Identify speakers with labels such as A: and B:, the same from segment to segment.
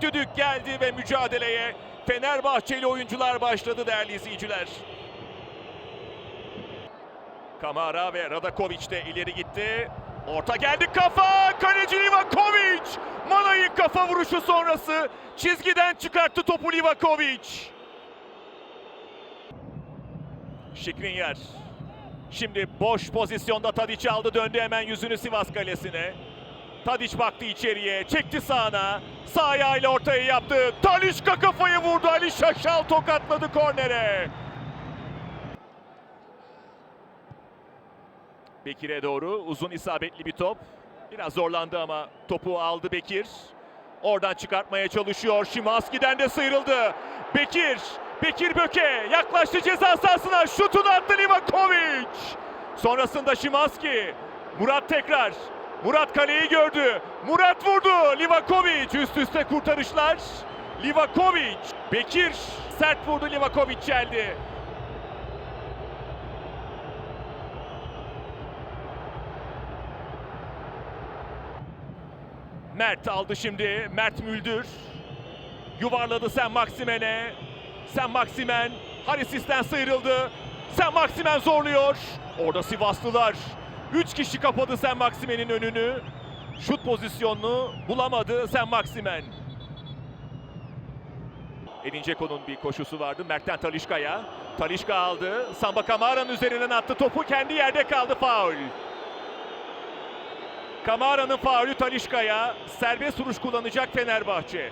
A: Düdük geldi ve mücadeleye Fenerbahçeli oyuncular başladı değerli izleyiciler. Kamara ve Radakovic de ileri gitti. Orta geldi kafa. Kaleci Livakovic. Manay'ın kafa vuruşu sonrası çizgiden çıkarttı topu Livakovic. Şikrinyer. Şimdi boş pozisyonda Tadic aldı döndü hemen yüzünü Sivas kalesine. Tadic baktı içeriye, çekti sağına. Sağ ayağıyla ortaya yaptı. Talişka kafayı vurdu. Ali Şaşal tokatladı kornere. Bekir'e doğru uzun isabetli bir top. Biraz zorlandı ama topu aldı Bekir. Oradan çıkartmaya çalışıyor. Şimanski'den de sıyrıldı. Bekir, Bekir Böke yaklaştı ceza sahasına. Şutunu attı Livakovic. Sonrasında Şimanski. Murat tekrar. Murat kaleyi gördü. Murat vurdu. Livakovic üst üste kurtarışlar. Livakovic. Bekir sert vurdu. Livakovic geldi. Mert aldı şimdi. Mert Müldür. Yuvarladı Sen Maksimen'e. Sen Maksimen Harisis'ten sıyrıldı. Sen Maksimen zorluyor. Orada Sivaslılar. 3 kişi kapadı Sen Maksimen'in önünü. Şut pozisyonunu bulamadı Sen Maksimen. Edin Dzeko'nun bir koşusu vardı. Mert'ten Talişka'ya. Talişka aldı. Samba Kamara'nın üzerinden attı. Topu kendi yerde kaldı. Faul. Kamara'nın faulü Talişka'ya. Serbest vuruş kullanacak Fenerbahçe.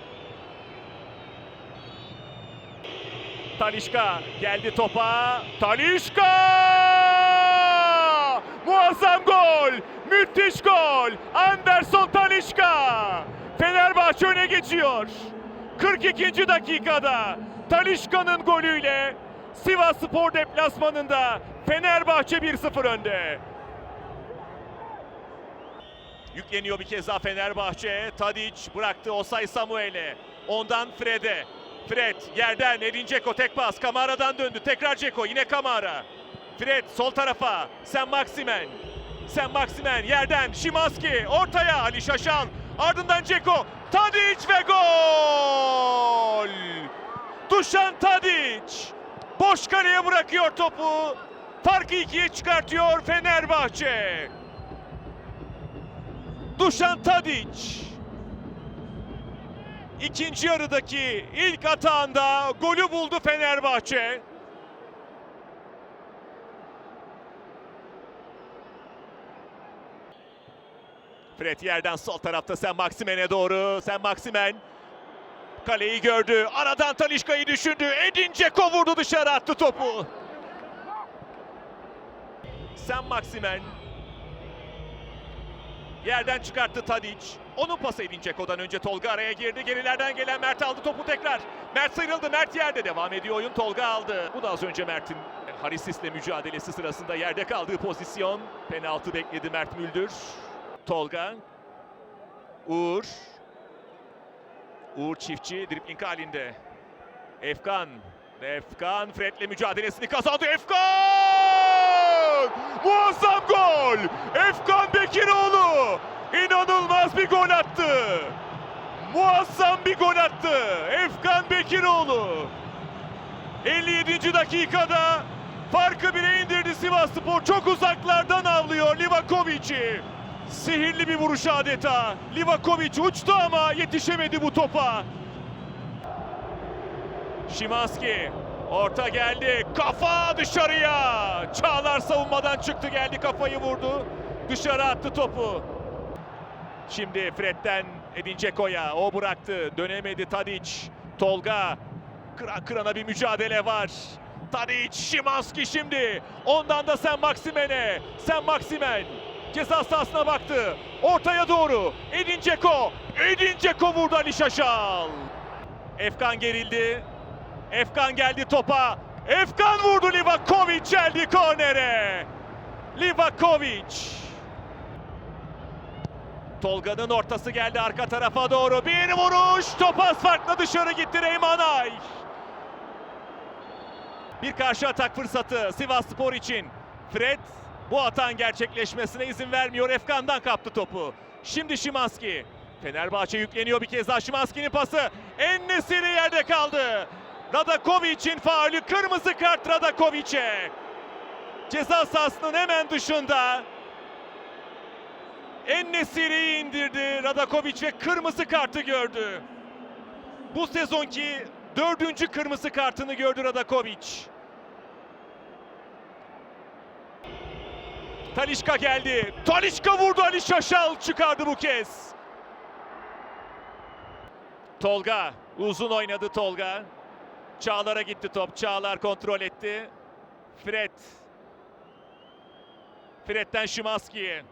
A: Talişka geldi topa. Talişka! Muazzam gol! Müthiş gol! Anderson Talişka! Fenerbahçe öne geçiyor. 42. dakikada Talişka'nın golüyle Sivas Spor deplasmanında Fenerbahçe 1-0 önde. Yükleniyor bir kez daha Fenerbahçe. Tadic bıraktı Osay Samuel'e. Ondan Fred'e. Fred yerden Edin Dzeko tek pas. Kamara'dan döndü. Tekrar Dzeko yine Kamara. Fred sol tarafa. Sen Maksimen. Sen Maksimen yerden Şimanski ortaya Ali Şaşal. Ardından Dzeko. Tadic ve gol! Dušan Tadic boş kaleye bırakıyor topu. Farkı ikiye çıkartıyor Fenerbahçe. Dušan Tadic. İkinci yarıdaki ilk atağında golü buldu Fenerbahçe. Fred yerden sol tarafta Sen Maksimen'e doğru. Sen Maksimen kaleyi gördü. Aradan Talişka'yı düşündü. Edin Dzeko vurdu dışarı attı topu. Sen Maksimen Yerden çıkarttı Tadic. Onun pası Edin Dzeko'dan önce Tolga araya girdi. Gerilerden gelen Mert aldı topu tekrar. Mert sıyrıldı. Mert yerde devam ediyor oyun. Tolga aldı. Bu da az önce Mert'in Harisis'le mücadelesi sırasında yerde kaldığı pozisyon. Penaltı bekledi Mert Müldür. Tolga. Uğur. Uğur çiftçi dribling halinde. Efkan. Efkan Fred'le mücadelesini kazandı. Efkan! Muazzam gol! Efkan Bekiroğlu! İnanılmaz bir gol attı. Muazzam bir gol attı. Efkan Bekiroğlu. 57. dakikada farkı bire indirdi Sivasspor. Çok uzaklardan avlıyor Livakovic'i. Sihirli bir vuruş adeta. Livakovic uçtu ama yetişemedi bu topa. Şimanski orta geldi. Kafa dışarıya. Çağlar savunmadan çıktı geldi kafayı vurdu. Dışarı attı topu. Şimdi Fred'den Edin Dzeko'ya. O bıraktı. Dönemedi Tadic. Tolga. Kıran kırana bir mücadele var. Tadic, Şimanski şimdi. Ondan da Sen Maksimen'e. Sen Maksimen. Ceza sahasına baktı. Ortaya doğru. Edin Dzeko. Edin Dzeko vurdu Ali Şaşal. Efkan gerildi. Efkan geldi topa. Efkan vurdu Livakovic geldi kornere. Livakovic. Tolga'nın ortası geldi arka tarafa doğru. Bir vuruş. Top az dışarı gitti Reymanay. Bir karşı atak fırsatı Sivas Spor için. Fred bu atağın gerçekleşmesine izin vermiyor. Efkan'dan kaptı topu. Şimdi Şimanski. Fenerbahçe yükleniyor bir kez daha Şimanski'nin pası. Ennesiri yerde kaldı. Radakovic'in faulü kırmızı kart Radakovic'e. Ceza sahasının hemen dışında. Ennesiri'yi indirdi Radakovic ve kırmızı kartı gördü. Bu sezonki dördüncü kırmızı kartını gördü Radakovic. Talişka geldi. Talişka vurdu Ali Şaşal çıkardı bu kez. Tolga uzun oynadı Tolga. Çağlar'a gitti top. Çağlar kontrol etti. Fred. Fred'den Şimanski'ye.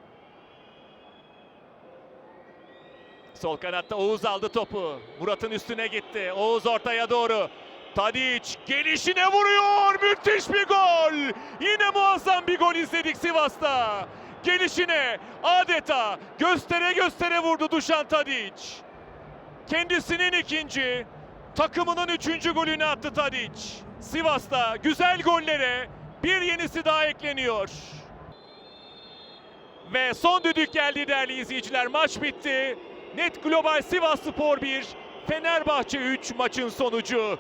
A: Sol kanatta Oğuz aldı topu. Murat'ın üstüne gitti. Oğuz ortaya doğru. Tadic gelişine vuruyor. Müthiş bir gol. Yine muazzam bir gol izledik Sivas'ta. Gelişine adeta göstere göstere vurdu Dušan Tadic. Kendisinin ikinci, takımının üçüncü golünü attı Tadic. Sivas'ta güzel gollere bir yenisi daha ekleniyor. Ve son düdük geldi değerli izleyiciler. Maç bitti. Net Global Sivas Spor 1, Fenerbahçe 3 maçın sonucu.